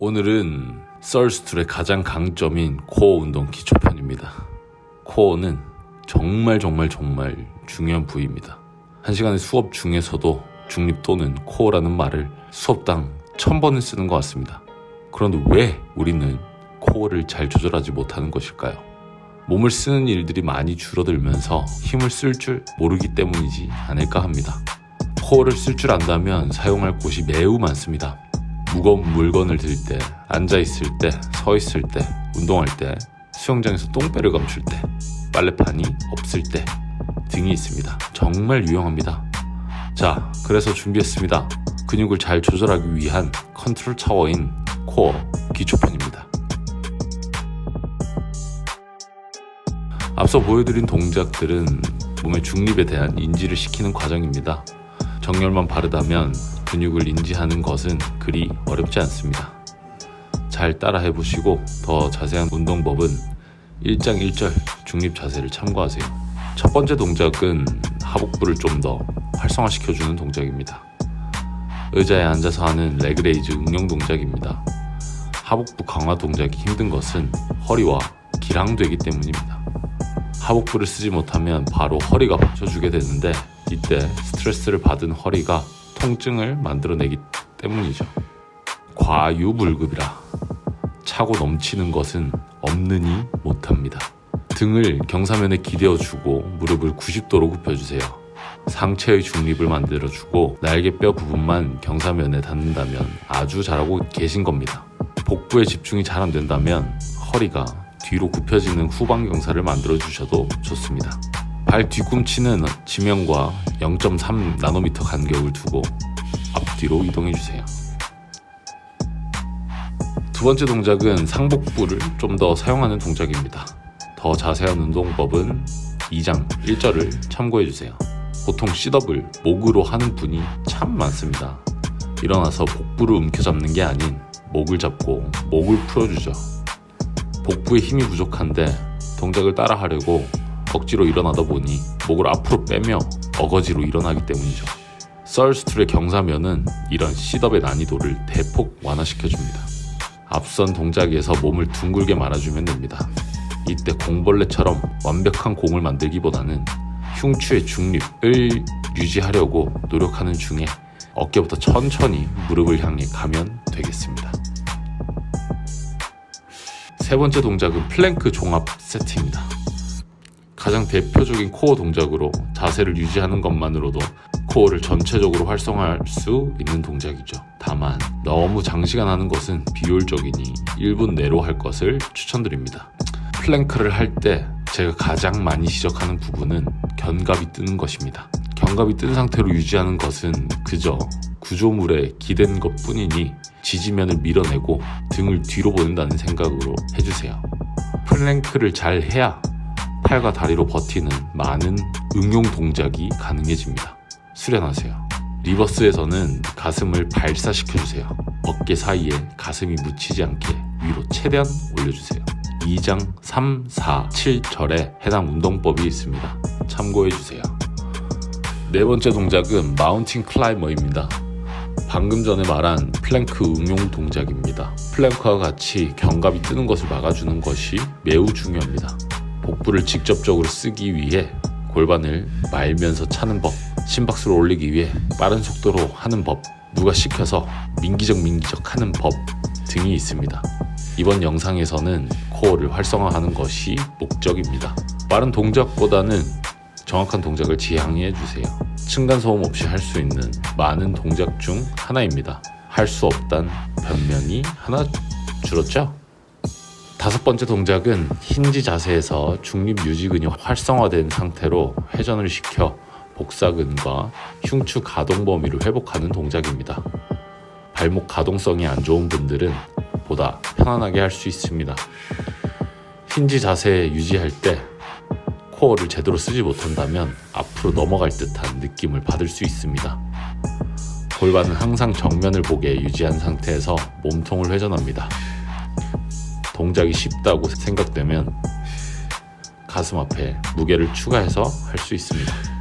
오늘은 썰스툴의 가장 강점인 코어 운동 기초편입니다. 코어는 정말 정말 정말 중요한 부위입니다. 한 시간의 수업 중에서도 중립 또는 코어라는 말을 수업당 천 번은 쓰는 것 같습니다. 그런데 왜 우리는 코어를 잘 조절하지 못하는 것일까요? 몸을 쓰는 일들이 많이 줄어들면서 힘을 쓸 줄 모르기 때문이지 않을까 합니다. 코어를 쓸 줄 안다면 사용할 곳이 매우 많습니다. 무거운 물건을 들 때, 앉아 있을 때, 서 있을 때, 운동할 때, 수영장에서 똥배를 감출 때, 빨래판이 없을 때 등이 있습니다. 정말 유용합니다. 자, 그래서 준비했습니다. 근육을 잘 조절하기 위한 컨트롤 타워인 코어 기초편입니다. 앞서 보여드린 동작들은 몸의 중립에 대한 인지를 시키는 과정입니다. 정렬만 바르다면 근육을 인지하는 것은 그리 어렵지 않습니다. 잘 따라 해 보시고 더 자세한 운동법은 1장 1절 중립 자세를 참고하세요. 첫 번째 동작은 하복부를 좀 더 활성화시켜주는 동작입니다. 의자에 앉아서 하는 레그레이즈 응용 동작입니다. 하복부 강화 동작이 힘든 것은 허리와 기랑되기 때문입니다. 하복부를 쓰지 못하면 바로 허리가 받쳐주게 되는데 이때 스트레스를 받은 허리가 통증을 만들어내기 때문이죠. 과유불급이라 차고 넘치는 것은 없느니 못합니다. 등을 경사면에 기대어주고 무릎을 90도로 굽혀주세요. 상체의 중립을 만들어주고 날개뼈 부분만 경사면에 닿는다면 아주 잘하고 계신 겁니다. 복부에 집중이 잘 안 된다면 허리가 뒤로 굽혀지는 후방 경사를 만들어 주셔도 좋습니다. 발 뒤꿈치는 지면과 0.3 나노미터 간격을 두고 앞뒤로 이동해 주세요. 두 번째 동작은 상복부를 좀 더 사용하는 동작입니다. 더 자세한 운동법은 2장 1절을 참고해 주세요. 보통 셋업을 목으로 하는 분이 참 많습니다. 일어나서 복부를 움켜잡는 게 아닌 목을 잡고 목을 풀어주죠. 복부에 힘이 부족한데 동작을 따라 하려고 억지로 일어나다 보니 목을 앞으로 빼며 어거지로 일어나기 때문이죠. 썰스툴의 경사면은 이런 시덥의 난이도를 대폭 완화시켜줍니다. 앞선 동작에서 몸을 둥글게 말아주면 됩니다. 이때 공벌레처럼 완벽한 공을 만들기보다는 흉추의 중립을 유지하려고 노력하는 중에 어깨부터 천천히 무릎을 향해 가면 되겠습니다. 세 번째 동작은 플랭크 종합 세트입니다. 가장 대표적인 코어 동작으로 자세를 유지하는 것만으로도 코어를 전체적으로 활성화할 수 있는 동작이죠. 다만 너무 장시간 하는 것은 비효율적이니 1분 내로 할 것을 추천드립니다. 플랭크를 할 때 제가 가장 많이 지적하는 부분은 견갑이 뜨는 것입니다. 견갑이 뜬 상태로 유지하는 것은 그저 구조물에 기댄 것 뿐이니 지지면을 밀어내고 등을 뒤로 보낸다는 생각으로 해주세요. 플랭크를 잘 해야 팔과 다리로 버티는 많은 응용 동작이 가능해집니다. 수련하세요. 리버스에서는 가슴을 발사시켜주세요. 어깨 사이에 가슴이 묻히지 않게 위로 최대한 올려주세요. 2장 3, 4, 7절에 해당 운동법이 있습니다. 참고해주세요. 네 번째 동작은 마운틴 클라이머입니다. 방금 전에 말한 플랭크 응용 동작입니다. 플랭크와 같이 견갑이 뜨는 것을 막아주는 것이 매우 중요합니다. 복부를 직접적으로 쓰기 위해 골반을 말면서 차는 법, 심박수를 올리기 위해 빠른 속도로 하는 법, 누가 시켜서 민기적 민기적 하는 법 등이 있습니다. 이번 영상에서는 코어를 활성화하는 것이 목적입니다. 빠른 동작보다는 정확한 동작을 지향해 주세요. 층간소음 없이 할 수 있는 많은 동작 중 하나입니다. 할 수 없단 변명이 하나 줄었죠? 다섯 번째 동작은 힌지 자세에서 중립 유지 근이 활성화된 상태로 회전을 시켜 복사근과 흉추 가동 범위를 회복하는 동작입니다. 발목 가동성이 안 좋은 분들은 보다 편안하게 할 수 있습니다. 힌지 자세 유지할 때 코어를 제대로 쓰지 못한다면 앞으로 넘어갈 듯한 느낌을 받을 수 있습니다. 골반은 항상 정면을 보게 유지한 상태에서 몸통을 회전합니다. 동작이 쉽다고 생각되면 가슴 앞에 무게를 추가해서 할 수 있습니다.